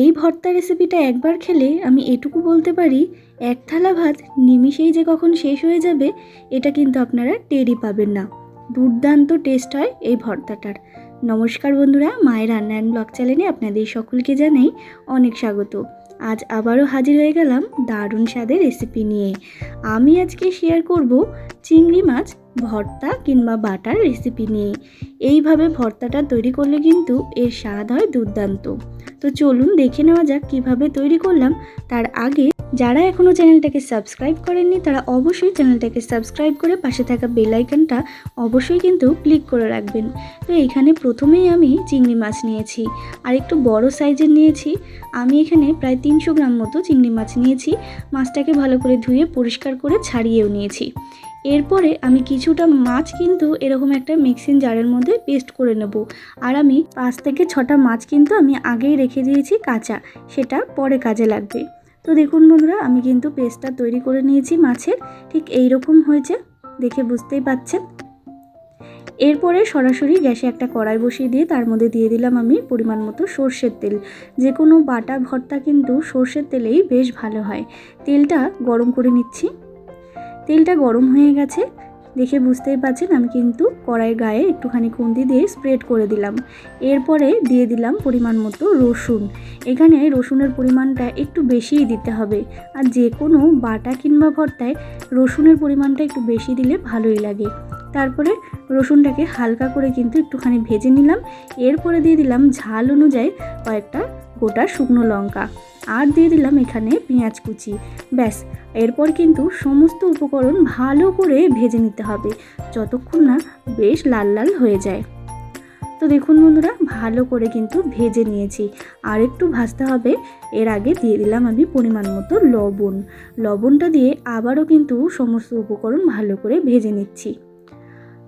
এই ভর্তা রেসিপিটা একবার খেলে আমি এটুকু বলতে পারি, এক থালা ভাত নিমিষেই যে কখন শেষ হয়ে যাবে, এটা কিন্তু আপনারা টেরই পাবেন না। দুর্দান্ত টেস্ট হয় এই ভর্তাটার। নমস্কার বন্ধুরা, মায়ের রান্না অ্যান্ড ব্লগ চ্যানেলে আপনাদের সকলকে জানাই অনেক স্বাগত। আজ আবারও হাজির হয়ে গেলাম দারুণ স্বাদের রেসিপি নিয়ে। আমি আজকে শেয়ার করব চিংড়ি মাছ ভর্তা কিংবা বাটার রেসিপি নিয়ে। এইভাবে ভর্তাটা তৈরি করলে কিন্তু এর স্বাদ হয় দুর্দান্ত। তো চলুন দেখে নেওয়া যাক কীভাবে তৈরি করলাম। তার আগে যারা এখনও চ্যানেলটাকে সাবস্ক্রাইব করেননি, তারা অবশ্যই চ্যানেলটাকে সাবস্ক্রাইব করে পাশে থাকা বেল আইকনটা অবশ্যই কিন্তু ক্লিক করে রাখবেন। তো এইখানে প্রথমেই আমি চিংড়ি মাছ নিয়েছি আর একটু বড় সাইজের নিয়েছি। আমি এখানে প্রায় তিনশো গ্রাম মতো চিংড়ি মাছ নিয়েছি। মাছটাকে ভালো করে ধুয়ে পরিষ্কার করে ছাড়িয়েও নিয়েছি। এরপরে আমি কিছুটা মাছ কিন্তু এরকম একটা মিক্সিং জারের মধ্যে পেস্ট করে নেব। আর আমি পাঁচ থেকে ছটা মাছ কিন্তু আমি আগেই রেখে দিয়েছি কাঁচা, সেটা পরে কাজে লাগবে। তো দেখুন বন্ধুরা, আমি কিন্তু পেস্টটা তৈরি করে নিয়েছি মাছের, ঠিক এই রকম হয়েছে, দেখে বুঝতেই পাচ্ছেন। এরপরে সরাসরি গ্যাসে একটা কড়াই বসিয়ে দিয়ে তার মধ্যে দিয়ে দিলাম আমি পরিমাণ মতো সর্ষের তেল। যে কোনো বাটা, ভর্তা কিন্তু সর্ষের তেলেই বেশ ভালো হয়। তেলটা গরম করে নিচ্ছি। তেলটা গরম হয়ে গেছে। দেখে বুঝতেই পারছেন, আমি কিন্তু কড়াই গায়ে একটুখানি খুন্তি দিয়ে স্প্রেড করে দিলাম। এরপরে দিয়ে দিলাম পরিমাণ মতো রসুন। এখানে রসুনের পরিমাণটা একটু বেশিই দিতে হবে। আর যে কোনো বাটা কিংবা ভর্তায় রসুনের পরিমাণটা একটু বেশি দিলে ভালোই লাগে। তারপরে রসুনটাকে হালকা করে কিন্তু একটুখানি ভেজে নিলাম। এরপরে দিয়ে দিলাম ঝাল অনুযায়ী কয়েকটা গোটা শুকনো লঙ্কা। আর দিয়ে দিলাম এখানে পেঁয়াজ কুচি। ব্যাস, এরপর কিন্তু সমস্ত উপকরণ ভালো করে ভেজে নিতে হবে, যতক্ষণ না বেশ লাল লাল হয়ে যায়। তো দেখুন বন্ধুরা, ভালো করে কিন্তু ভেজে নিয়েছি। আর একটু ভাজতে হবে, এর আগে দিয়ে দিলাম আমি পরিমাণ মতো লবণ। লবণটা দিয়ে আবারও কিন্তু সমস্ত উপকরণ ভালো করে ভেজে নিচ্ছি।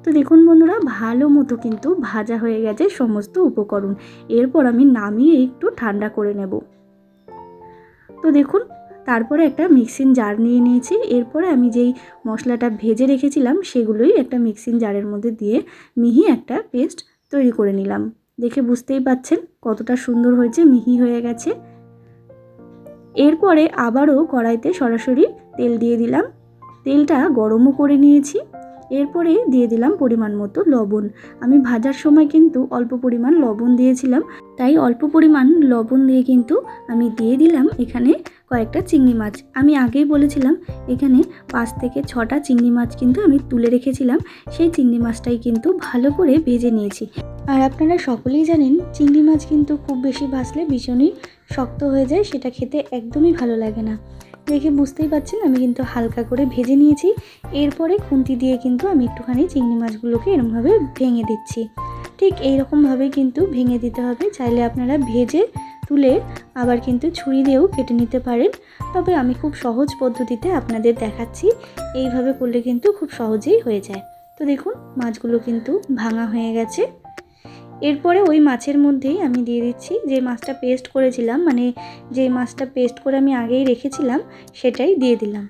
তো দেখুন বন্ধুরা, ভালো মতো কিন্তু ভাজা হয়ে গেছে সমস্ত উপকরণ। এরপর আমি নামিয়ে একটু ঠান্ডা করে নেব। তো দেখুন, তারপরে একটা মিক্সিং জার নিয়ে নিয়েছি। এরপরে আমি যেই মশলাটা ভেজে রেখেছিলাম, সেগুলোই একটা মিক্সিং জারের মধ্যে দিয়ে মিহি একটা পেস্ট তৈরি করে নিলাম। দেখে বুঝতেই পাচ্ছেন কতটা সুন্দর হয়েছে, মিহি হয়ে গেছে। এরপরে আবারও কড়াইতে সরাসরি তেল দিয়ে দিলাম। তেলটা গরমও করে নিয়েছি। এরপরে দিয়ে দিলাম পরিমাণ মতো লবণ। আমি ভাজার সময় কিন্তু অল্প পরিমাণ লবণ দিয়েছিলাম, তাই অল্প পরিমাণ লবণ দিয়ে কিন্তু আমি দিয়ে দিলাম এখানে কয়েকটা চিংড়ি মাছ। আমি আগেই বলেছিলাম, এখানে পাঁচ থেকে ছটা চিংড়ি মাছ কিন্তু আমি তুলে রেখেছিলাম, সেই চিংড়ি মাছটাই কিন্তু ভালো করে ভেজে নিয়েছি। আর আপনারা সকলেই জানেন, চিংড়ি মাছ কিন্তু খুব বেশি ভাজলে ভীষণই শক্ত হয়ে যায়, সেটা খেতে একদমই ভালো লাগে না। দেখে বুঝতেই পারছেন, আমি কিন্তু হালকা করে ভেজে নিয়েছি। এরপরে খুন্তি দিয়ে কিন্তু আমি একটুখানি চিংড়ি মাছগুলোকে এরমভাবে ভেঙে দিচ্ছি। ঠিক এই রকমভাবে কিন্তু ভেঙে দিতে হবে। চাইলে আপনারা ভেজে তুলে আবার কিন্তু ছুরি দিয়েও কেটে নিতে পারেন। তবে আমি খুব সহজ পদ্ধতিতে আপনাদের দেখাচ্ছি। এইভাবে করলে কিন্তু খুব সহজেই হয়ে যায়। তো দেখুন, মাছগুলো কিন্তু ভাঙা হয়ে গেছে। এরপরে ওই মাছের মধ্যেই আমি দিয়ে দিচ্ছি। যে মাছটা পেস্ট করেছিলাম মানে যে মাছটা পেস্ট করে আমি আগেই রেখেছিলাম, সেটাই দিয়ে দিলাম।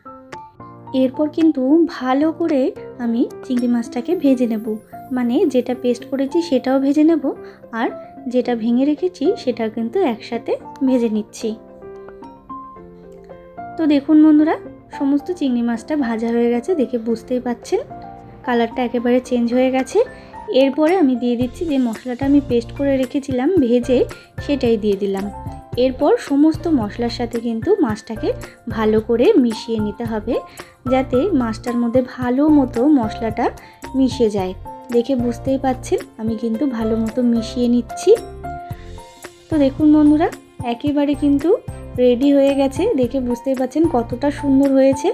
এরপর কিন্তু ভালো করে আমি চিংড়ি মাছটাকে ভেজে নেব। মানে যেটা পেস্ট করেছি সেটাও ভেজে নেব, আর যেটা ভেঙে রেখেছি সেটা কিন্তু একসাথে ভেজে নিচ্ছি। তো দেখুন বন্ধুরা, সমস্ত চিংড়ি মাছটা ভাজা হয়ে গেছে, দেখে বুঝতেই পাচ্ছেন। কালারটা একেবারে চেঞ্জ হয়ে গেছে। এরপরে আমি দিয়ে দিচ্ছি যে মশলাটা আমি পেস্ট করে রেখেছিলাম, ভেজে সেটাই দিয়ে দিলাম। এরপর সমস্ত মশলার সাথে কিন্তু মাছটাকে ভালো করে মিশিয়ে নিতে হবে, যাতে মাছটার মধ্যে ভালো মতো মশলাটা মিশে যায়। দেখে বুঝতেই পাচ্ছেন, আমি কিন্তু ভালো মতো মিশিয়ে নিচ্ছি। তো দেখুন বন্ধুরা, একেবারে কিন্তু রেডি হয়ে গেছে। দেখে বুঝতেই পাচ্ছেন কতটা সুন্দর হয়েছে।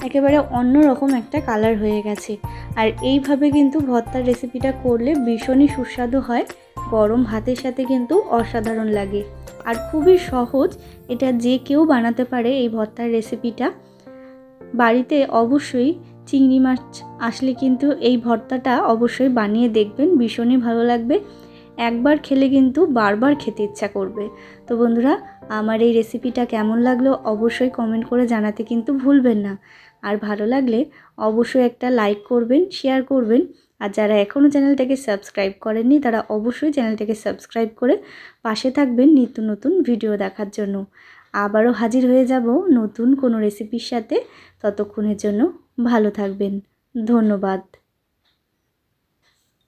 একেবারে অন্যরকম একটা কালার হয়ে গেছে। আর এইভাবে কিন্তু ভর্তার রেসিপিটা করলে ভীষণই সুস্বাদু হয়। গরম ভাতের সাথে কিন্তু অসাধারণ লাগে। আর খুবই সহজ এটা যে কেউ বানাতে পারে এই ভর্তার রেসিপিটা বাড়িতে অবশ্যই চিংড়ি মাছ আসলে কিন্তু এই ভর্তাটা অবশ্যই বানিয়ে দেখবেন, ভীষণই ভালো লাগবে। একবার খেলে কিন্তু বারবার খেতে ইচ্ছা করবে। তো বন্ধুরা আমার এই রেসিপিটা কেমন লাগল অবশ্যই কমেন্ট করে জানাতে কিন্তু ভুলবেন না। আর ভালো লাগলে অবশ্যই একটা লাইক করবেন শেয়ার করবেন। আর যারা এখনও চ্যানেলটাকে সাবস্ক্রাইব করেননি, তারা অবশ্যই চ্যানেলটাকে সাবস্ক্রাইব করে পাশে থাকবেন নিত্য নতুন ভিডিও দেখার জন্য। আবারও হাজির হয়ে যাব নতুন কোনো রেসিপির সাথে। ততক্ষণের জন্য ভালো থাকবেন। ধন্যবাদ।